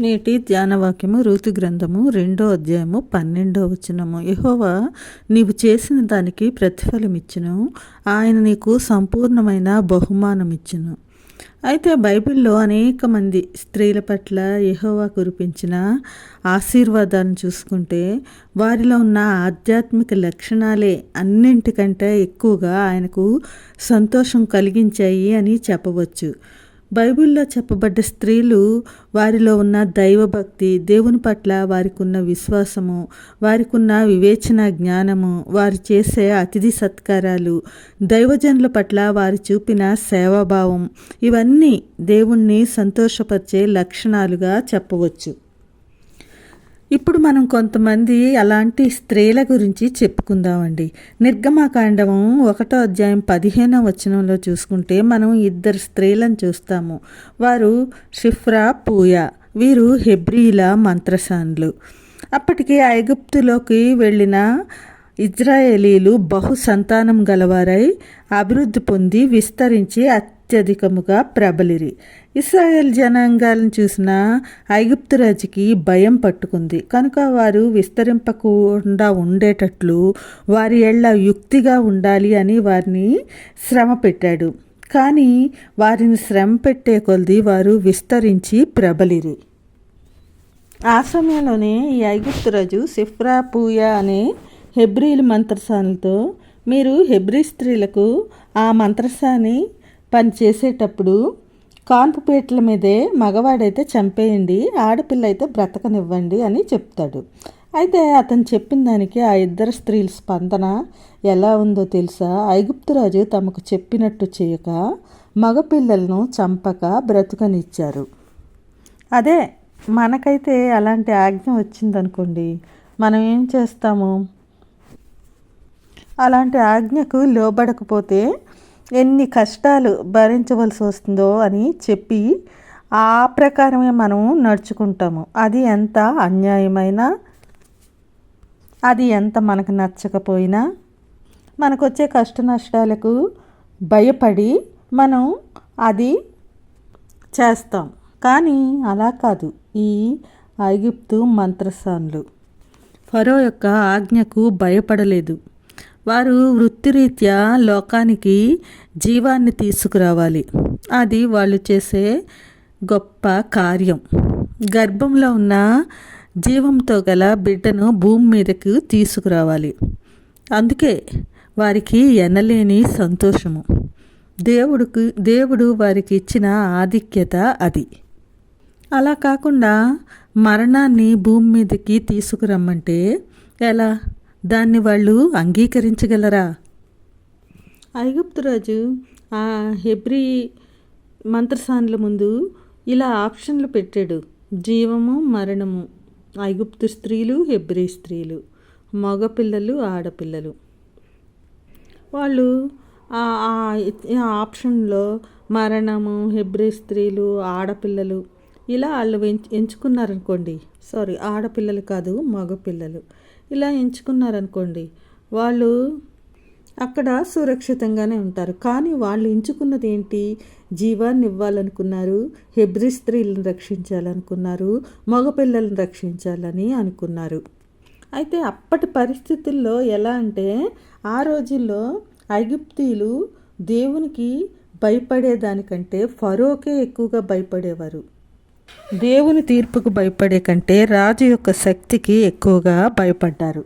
నేటి ధ్యానవాక్యము ఋతు గ్రంథము రెండో అధ్యాయము పన్నెండో వచనము. యహోవా నీవు చేసిన దానికి ప్రతిఫలమిచ్చును. ఆయన నీకు సంపూర్ణమైన బహుమానం ఇచ్చును అయితే బైబిల్లో అనేక మంది స్త్రీల పట్ల యహోవా కురిపించిన ఆశీర్వాదాన్ని చూసుకుంటే వారిలో ఉన్న ఆధ్యాత్మిక లక్షణాలే అన్నింటికంటే ఎక్కువగా ఆయనకు సంతోషం కలిగించాయి అని చెప్పవచ్చు. బైబిల్లో చెప్పబడ్డ స్త్రీలు వారిలో ఉన్న దైవభక్తి దేవుని పట్ల వారికి ఉన్న విశ్వాసము వారికి ఉన్న వివేచన జ్ఞానము వారు చేసే అతిథి సత్కారాలు దైవజనుల పట్ల వారు చూపిన సేవాభావం ఇవన్నీ దేవుణ్ణి సంతోషపరిచే లక్షణాలుగా చెప్పవచ్చు. ఇప్పుడు మనం కొంతమంది అలాంటి స్త్రీల గురించి చెప్పుకుందామండి. నిర్గమాకాండము ఒకటో అధ్యాయం పదిహేనో వచనంలో చూసుకుంటే మనం ఇద్దరు స్త్రీలను చూస్తాము. వారు షిఫ్రా పూయా. వీరు హెబ్రీల మంత్రసాన్లు. అప్పటికి ఐగుప్తులోకి వెళ్ళిన ఇజ్రాయేలీలు బహు సంతానం గలవారై అభివృద్ధి పొంది విస్తరించి అత్యధికముగా ప్రబలిరి. ఇస్రాయేల్ జనాంగాలను చూసిన ఐగుప్తురాజుకి భయం పట్టుకుంది. కనుక వారు విస్తరింపకుండా ఉండేటట్లు వారి ఎళ్ళ యుక్తిగా ఉండాలి అని వారిని శ్రమ పెట్టాడు. కానీ వారిని శ్రమ పెట్టే కొలది వారు విస్తరించి ప్రబలిరి. ఆ సమయంలోనే ఈ ఐగుప్తురాజు సిఫ్రా పూయా అనే హెబ్రిల్ మంత్రసానులతో మీరు హెబ్రి స్త్రీలకు ఆ మంత్రసాని పని చేసేటప్పుడు కాన్పు పీటల మీదే మగవాడైతే చంపేయండి ఆడపిల్ల అయితే బ్రతకనివ్వండి అని చెప్తాడు. అయితే అతను చెప్పిన దానికి ఆ ఇద్దరు స్త్రీల స్పందన ఎలా ఉందో తెలుసా? ఐగుప్తురాజు తమకు చెప్పినట్టు చేయక మగపిల్లలను చంపక బ్రతుకనిచ్చారు. అదే మనకైతే అలాంటి ఆజ్ఞ వచ్చిందనుకోండి మనం ఏం చేస్తాము? అలాంటి ఆజ్ఞకు లోబడకపోతే ఎన్ని కష్టాలు భరించవలసి వస్తుందో అని చెప్పి ఆ ప్రకారమే మనం నడుచుకుంటాము. అది ఎంత అన్యాయమైనా అది ఎంత మనకు నచ్చకపోయినా మనకు వచ్చే కష్ట నష్టాలకు భయపడి మనం అది చేస్తాం. కానీ అలా కాదు. ఈ ఐగిప్తు మంత్రసాన్లు ఫరో యొక్క ఆజ్ఞకు భయపడలేదు. వారు వృత్తిరీత్యా లోకానికి జీవాన్ని తీసుకురావాలి. అది వాళ్ళు చేసే గొప్ప కార్యం. గర్భంలో ఉన్న జీవంతో గల బిడ్డను భూమి మీదకు తీసుకురావాలి. అందుకే వారికి ఎనలేని సంతోషము. దేవుడికి దేవుడు వారికి ఇచ్చిన ఆధిక్యత అది. అలా కాకుండా మరణాన్ని భూమి మీదకి తీసుకురమ్మంటే ఎలా? దాన్ని వాళ్ళు అంగీకరించగలరా? ఐగుప్తురాజు ఆ హెబ్రి మంత్రసానుల ముందు ఇలా ఆప్షన్లు పెట్టాడు. జీవము మరణము. ఐగుప్తు స్త్రీలు హెబ్రి స్త్రీలు. మగపిల్లలు ఆడపిల్లలు. వాళ్ళు ఆ ఆప్షన్లో మరణము హెబ్రి స్త్రీలు ఆడపిల్లలు ఇలా వాళ్ళు ఎంచుకున్నారనుకోండి. సారీ ఆడపిల్లలు కాదు మగపిల్లలు. ఇలా ఎంచుకున్నారనుకోండి వాళ్ళు అక్కడ సురక్షితంగానే ఉంటారు. కానీ వాళ్ళు ఎంచుకున్నది ఏంటి జీవాన్ని ఇవ్వాలనుకున్నారు హెబ్రి స్త్రీలను రక్షించాలనుకున్నారు మగపిల్లలను రక్షించాలని అనుకున్నారు. అయితే అప్పటి పరిస్థితుల్లో ఎలా అంటే ఆ రోజుల్లో ఐగుప్తీలు దేవునికి భయపడేదానికంటే ఫరోకే ఎక్కువగా భయపడేవారు. దేవుని తీర్పుకు భయపడే కంటే రాజు యొక్క శక్తికి ఎక్కువగా భయపడ్డారు.